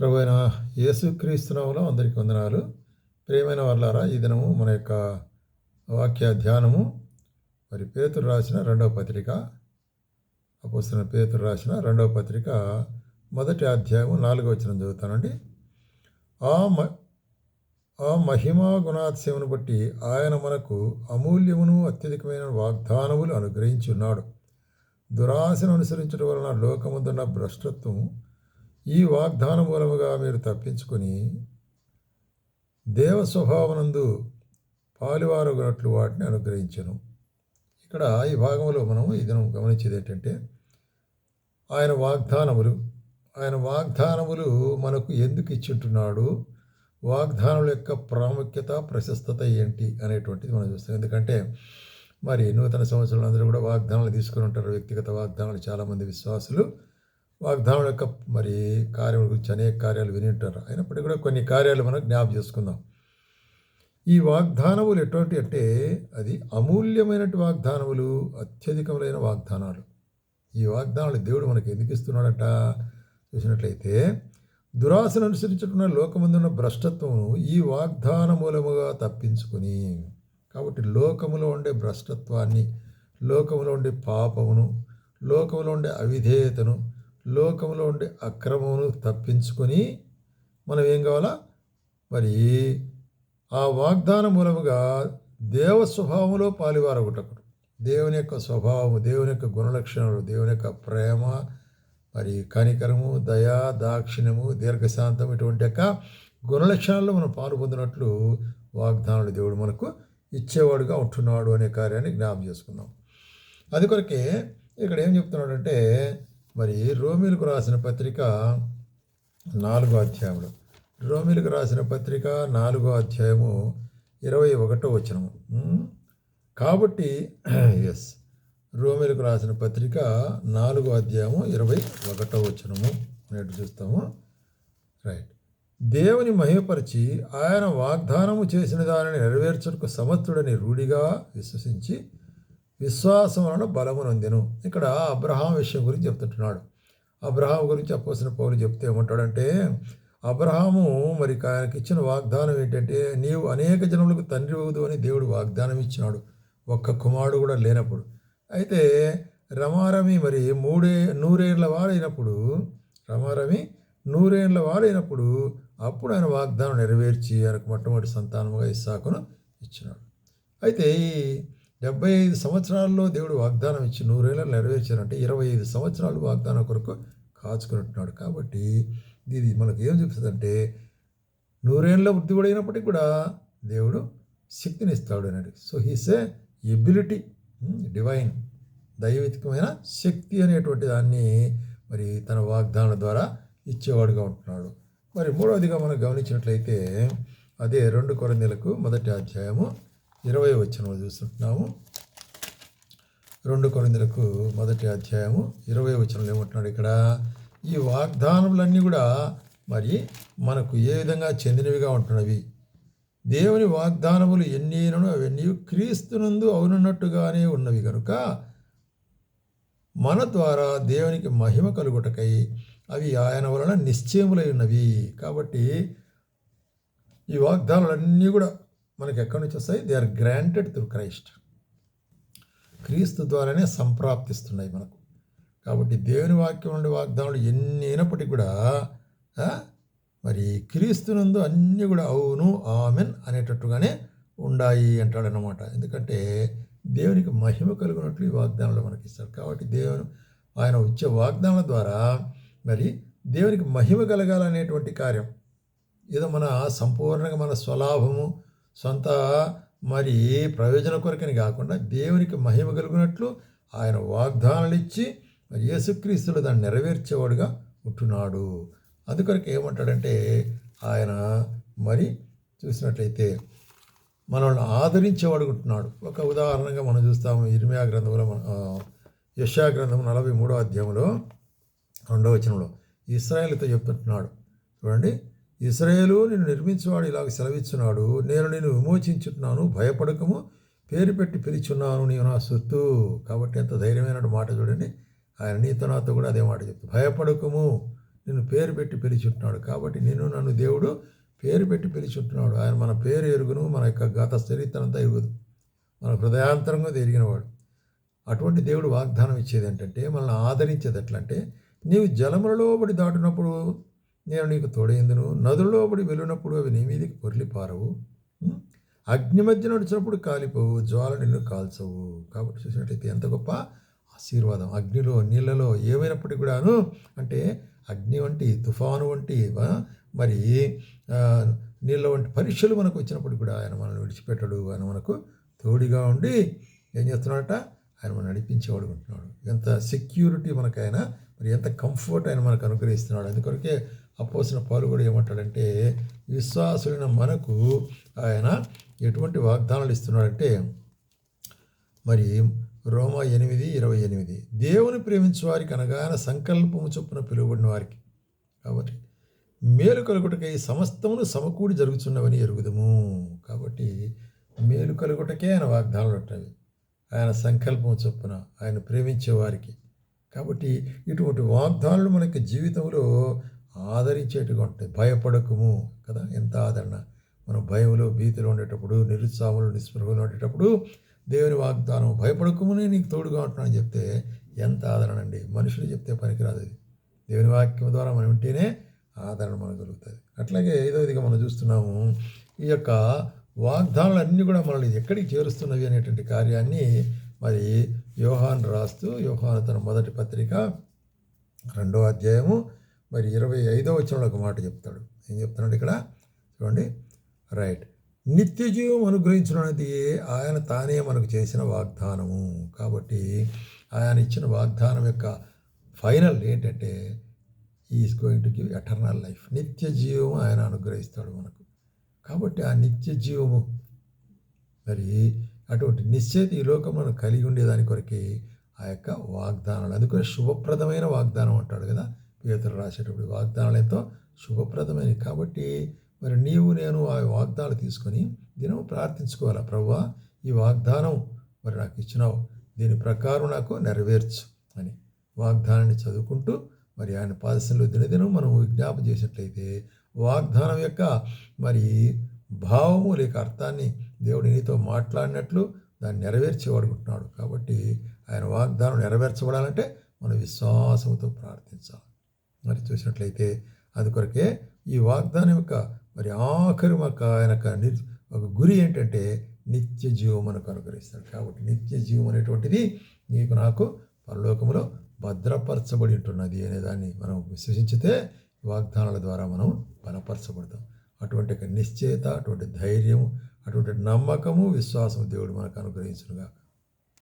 ప్రభు అయిన యేసుక్రీస్తునామలో అందరికీ వందనాలు. ప్రియమైన వాళ్ళారా ఈ దినము మన యొక్క వాక్య ధ్యానము. మరి పేతురు రాసిన రెండవ పత్రిక అపోస్తున్న పేతురు రాసిన రెండవ పత్రిక మొదటి అధ్యాయము నాలుగో వచ్చిన చదువుతానండి. ఆ మ ఆ మహిమా గుణాతిశయమును బట్టి ఆయన మనకు అమూల్యమును అత్యధికమైన వాగ్దానములు అనుగ్రహించి ఉన్నాడు దురాశను అనుసరించడం వలన లోకముందున్న భ్రష్టత్వం ఈ వాగ్దాన మూలముగా మీరు తప్పించుకొని దేవ స్వభావనందు పాలువారగునట్లు వాటిని అనుగ్రహించను. ఇక్కడ ఈ భాగంలో మనం ఈ గమనించేది ఏంటంటే ఆయన వాగ్దానములు ఆయన వాగ్దానములు మనకు ఎందుకు ఇచ్చింటున్నాడు వాగ్దానముల యొక్క ప్రాముఖ్యత ప్రశస్తత ఏంటి అనేటువంటిది మనం చూస్తాం. ఎందుకంటే మరి నూతన సంవత్సరాలు అందరూ కూడా వాగ్దానాలు తీసుకుని ఉంటారు వ్యక్తిగత వాగ్దానాలు చాలామంది విశ్వాసులు. వాగ్దానం యొక్క మరి కార్యముల గురించి అనేక కార్యాలు విని ఉంటారు అయినప్పటికీ కూడా కొన్ని కార్యాలు మనం జ్ఞాపం చేసుకుందాం. ఈ వాగ్దానములు ఎటువంటి అంటే అది అమూల్యమైనటు వాగ్దానములు అత్యధికములైన వాగ్దానాలు. ఈ వాగ్దానాలు దేవుడు మనకి ఎందుకు ఇస్తున్నాడట? చూసినట్లయితే దురాశను అనుసరించుకున్న లోకమందున్న భ్రష్టత్వమును ఈ వాగ్దాన మూలముగా తప్పించుకొని కాబట్టి లోకములో ఉండే భ్రష్టత్వాన్ని లోకములో ఉండే పాపమును లోకంలో ఉండే అవిధేయతను లోకంలో ఉండే అక్రమమును తప్పించుకొని మనం ఏం కావాలా? మరి ఆ వాగ్దాన మూలముగా దేవ స్వభావంలో పాలివారగుటకుడు దేవుని యొక్క స్వభావము దేవుని యొక్క గుణలక్షణాలు దేవుని యొక్క ప్రేమ మరి కనికరము దయ దాక్షిణ్యము దీర్ఘశాంతం ఇటువంటి యొక్క గుణలక్షణాల్లో మనం పాలు పొందినట్లు వాగ్దానాలు దేవుడు మనకు ఇచ్చేవాడుగా ఉంటున్నాడు అనే కార్యాన్ని జ్ఞాపం చేసుకుందాం. అది కొరకే ఇక్కడ ఏం చెప్తున్నాడంటే మరి రోమిలకు రాసిన పత్రిక నాలుగో అధ్యాయంలో రోమిలకు రాసిన పత్రిక నాలుగో అధ్యాయము ఇరవై ఒకటో వచనము. కాబట్టి ఎస్ రోమిలకు రాసిన పత్రిక నాలుగో అధ్యాయము ఇరవై ఒకటో వచనము నేటి చూస్తాము. రైట్ దేవుని మహిమపరిచి ఆయన వాగ్దానము చేసిన దానిని నెరవేర్చడానికి సమర్థుడని రూఢిగా విశ్వసించి విశ్వాసం వలన బలమునందెను ఇక్కడ అబ్రహాం విషయం గురించి చెప్తుంటున్నాడు. అబ్రహాం గురించి అప్పోసిన పౌలు చెప్తే ఏమంటాడంటే అబ్రహాము మరి ఆయనకి ఇచ్చిన వాగ్దానం ఏంటంటే నీవు అనేక జనములకు తండ్రి అవుదు అని దేవుడు వాగ్దానం ఇచ్చినాడు. ఒక్క కుమారుడు కూడా లేనప్పుడు. అయితే రమారమి మరి మూడే నూరేళ్ళ వాడైనప్పుడు రమారమి నూరేళ్ళ వాడైనప్పుడు అప్పుడు ఆయన వాగ్దానం నెరవేర్చి ఆయనకు మొట్టమొదటి సంతానముగా ఇస్సాకును ఇచ్చినాడు. అయితే ఈ డెబ్బై ఐదు సంవత్సరాల్లో దేవుడు వాగ్దానం ఇచ్చి నూరేళ్ళు నెరవేర్చారంటే ఇరవై ఐదు సంవత్సరాలు వాగ్దానం కొరకు కాచుకుంటున్నాడు కాబట్టి ఇది మనకు ఏం చూపిస్తుందంటే నూరేళ్ళ వృద్ధి కూడా అయినప్పటికీ కూడా దేవుడు శక్తిని ఇస్తాడు అన్నాడు. So he's a ability divine దైవికమైన శక్తి అనేటువంటి దాన్ని మరి తన వాగ్దానం ద్వారా ఇచ్చేవాడుగా ఉంటున్నాడు. మరి మూడవదిగా మనం గమనించినట్లయితే అదే రెండు కొరందీలకు మొదటి అధ్యాయము ఇరవై వచ్చిన చూస్తుంటున్నాము. రెండు కొరిందులకు మొదటి అధ్యాయము ఇరవై వచనంలో ఏమంటున్నాడు ఇక్కడ? ఈ వాగ్దానములన్నీ కూడా మరి మనకు ఏ విధంగా చెందినవిగా ఉంటున్నవి? దేవుని వాగ్దానములు ఎన్నీనను అవన్నీ క్రీస్తునందు అవునున్నట్టుగానే ఉన్నవి కనుక మన ద్వారా దేవునికి మహిమ కలుగుటకై అవి ఆయన వలన నిశ్చయములై ఉన్నవి. కాబట్టి ఈ వాగ్దానాలన్నీ కూడా మనకి ఎక్కడి నుంచి వస్తాయి they are granted through Christ క్రీస్తు ద్వారానే సంప్రాప్తిస్తున్నాయి మనకు. కాబట్టి దేవుని వాక్యం నుండి వాగ్దానాలు ఎన్ని అయినప్పటికీ కూడా మరి క్రీస్తునందు అన్నీ కూడా అవును ఆమెన్ అనేటట్టుగానే ఉండాయి అంటాడనమాట ఎందుకంటే దేవునికి మహిమ కలుగునట్లు ఈ వాగ్దానాలు మనకి ఇస్తారు కాబట్టి దేవుని ఆయన వచ్చే వాగ్దానాల ద్వారా మరి దేవునికి మహిమ కలగాలనేటువంటి కార్యం. ఏదో మన సంపూర్ణంగా మన స్వలాభము సొంత మరి ప్రయోజన కొరకని కాకుండా దేవునికి మహిమ కలిగినట్లు ఆయన వాగ్దానాలు ఇచ్చి మరి యేసుక్రీస్తులు దాన్ని నెరవేర్చేవాడుగా ఉంటున్నాడు. అందుకొరకు ఏమంటాడంటే ఆయన మరి చూసినట్లయితే మనల్ని ఆదరించేవాడు ఉంటున్నాడు. ఒక ఉదాహరణగా మనం చూస్తాము ఇర్మియా గ్రంథంలో యశా గ్రంథం నలభై మూడో అధ్యాయంలో రెండవ వచనంలో ఇస్రాయల్తో చెప్తుంటున్నాడు. చూడండి ఇస్రాయేలు నిన్ను నిర్మించేవాడు ఇలాగ సెలవిస్తున్నాడు నేను నేను విమోచించుతున్నాను భయపడకము పేరు పెట్టి పిలిచున్నాను నీవు నా సొత్తు. కాబట్టి ఎంత ధైర్యమైన మాట చూడండి. ఆయన నీతో నాతో కూడా అదే మాట చెప్తాను భయపడకము నిన్ను పేరు పెట్టి పిలిచుంటున్నాడు. కాబట్టి నిన్ను నన్ను దేవుడు పేరు పెట్టి పిలిచుంటున్నాడు. ఆయన మన పేరు ఎరుగును మన యొక్క గత చరిత్ర అంతా ఎరుగుదు. మన హృదయాంతరంగా ఎరిగినవాడు. అటువంటి దేవుడు వాగ్దానం ఇచ్చేది ఏంటంటే మనల్ని ఆదరించేది ఎట్లంటే నీవు జలములలో పడి దాటినప్పుడు నేను నీకు తోడైందును. నదులలో పడి వెళ్ళినప్పుడు అవి నీ మీదకి పొర్లిపారవు అగ్ని మధ్య నడిచినప్పుడు కాలిపోవు. జ్వాల నిన్ను కాల్చవు. కాబట్టి చూసినట్లయితే ఎంత గొప్ప ఆశీర్వాదం. అగ్నిలో నీళ్ళలో ఏమైనప్పటికీ కూడాను అంటే అగ్ని వంటి తుఫాను వంటి మరి నీళ్ళ వంటి పరీక్షలు మనకు వచ్చినప్పుడు కూడా ఆయన మనల్ని విడిచిపెట్టడు. ఆయన మనకు తోడిగా ఉండి ఏం చేస్తున్నాడట? ఆయన మనం నడిపించేవాడు ఉంటున్నాడు. ఎంత సెక్యూరిటీ మనకు ఆయన మరి ఎంత కంఫర్ట్ ఆయన మనకు అనుగ్రహిస్తున్నాడు. అందుకొరకే అపోసిన పాలు కూడా ఏమంటాడంటే విశ్వాసులైన మనకు ఆయన ఎటువంటి వాగ్దానాలు ఇస్తున్నాడంటే మరి రోమా ఎనిమిది ఇరవై ఎనిమిది దేవుని ప్రేమించు వారికి అనగాన సంకల్పము చొప్పున పిలువబడిన వారికి. కాబట్టి మేలు కలుగుటకై సమస్తమును సమకూడి జరుగుతున్నవని ఎరుగుదము. కాబట్టి మేలు కలుగుటకే ఆయన వాగ్దానాలు ఉంటాయి ఆయన సంకల్పం చొప్పున ఆయన ప్రేమించే వారికి. కాబట్టి ఇటువంటి వాగ్దానాలు మనకి జీవితంలో ఆదరించేట్టుగా ఉంటాయి భయపడకము కదా? ఎంత ఆదరణ. మనం భయంలో భీతిలో ఉండేటప్పుడు నిరుత్సాహంలో నిస్పృహలో ఉండేటప్పుడు దేవుని వాగ్దానం భయపడకమునే నీకు తోడుగా ఉంటున్నాను చెప్తే ఎంత ఆదరణ అండి. మనుషులు చెప్తే పనికిరాదు అది దేవుని వాక్యం ద్వారా మనం వింటేనే ఆదరణ మనకు కలుగుతుంది అట్లాగే ఐదవదిగా మనం చూస్తున్నాము ఈ యొక్క వాగ్దానాలు అన్నీ కూడా మనల్ని ఎక్కడికి చేరుస్తున్నవి అనేటువంటి కార్యాన్ని మరి యోహాన్ రాస్తూ యోహాన్ తన మొదటి పత్రిక రెండో అధ్యాయము మరి ఇరవై ఐదో వచ్చినలో ఒక మాట చెప్తాడు. ఏం చెప్తున్నాడు ఇక్కడ? చూడండి. రైట్. నిత్య జీవం అనుగ్రహించినది ఆయన తానే మనకు చేసిన వాగ్దానము. కాబట్టి ఆయన ఇచ్చిన వాగ్దానం యొక్క ఫైనల్ ఏంటంటే is going to give eternal life నిత్య జీవము ఆయన అనుగ్రహిస్తాడు మనకు. కాబట్టి ఆ నిత్య జీవము మరి అటువంటి నిశ్చయిత ఈ లోకంలో కలిగి ఉండేదాని కొరకే ఆ యొక్క వాగ్దానాలు. అందుకని శుభప్రదమైన వాగ్దానం అంటాడు కదా. పేదలు రాసేటప్పుడు వాగ్దానాలు ఎంతో శుభప్రదమైనవి. కాబట్టి మరి నీవు నేను ఆ వాగ్దానాలు తీసుకొని దినం ప్రార్థించుకోవాలా? ప్రవ్వా ఈ వాగ్దానం మరి నాకు ఇచ్చినావు. దీని ప్రకారం నాకు నెరవేర్చు అని వాగ్దానాన్ని చదువుకుంటూ మరి ఆయన పాదశంలో దినదినం మనం విజ్ఞాపం చేసినట్లయితే వాగ్దానం యొక్క మరి భావము లేక అర్థాన్ని దేవుడు నీతో మాట్లాడినట్లు దాన్ని నెరవేర్చేవాడుకుంటున్నాడు కాబట్టి ఆయన వాగ్దానం నెరవేర్చబడాలంటే మనం విశ్వాసంతో ప్రార్థించాలి. మరి చూసినట్లయితే అది కొరకే ఈ వాగ్దానం యొక్క మరి ఆఖరి మాకు ఆయన యొక్క ఒక గురి ఏంటంటే నిత్య జీవం మనకు అనుగ్రహిస్తాడు. కాబట్టి నిత్య జీవం అనేటువంటిది నీకు నాకు పరలోకములో భద్రపరచబడి ఉంటున్నది అనే దాన్ని మనం విశ్వసించితే వాగ్దానాల ద్వారా మనం బలపరచబడతాం. అటువంటి ఒక నిశ్చయత అటువంటి ధైర్యం అటువంటి నమ్మకము విశ్వాసం దేవుడు మనకు అనుగ్రహించునుగాక.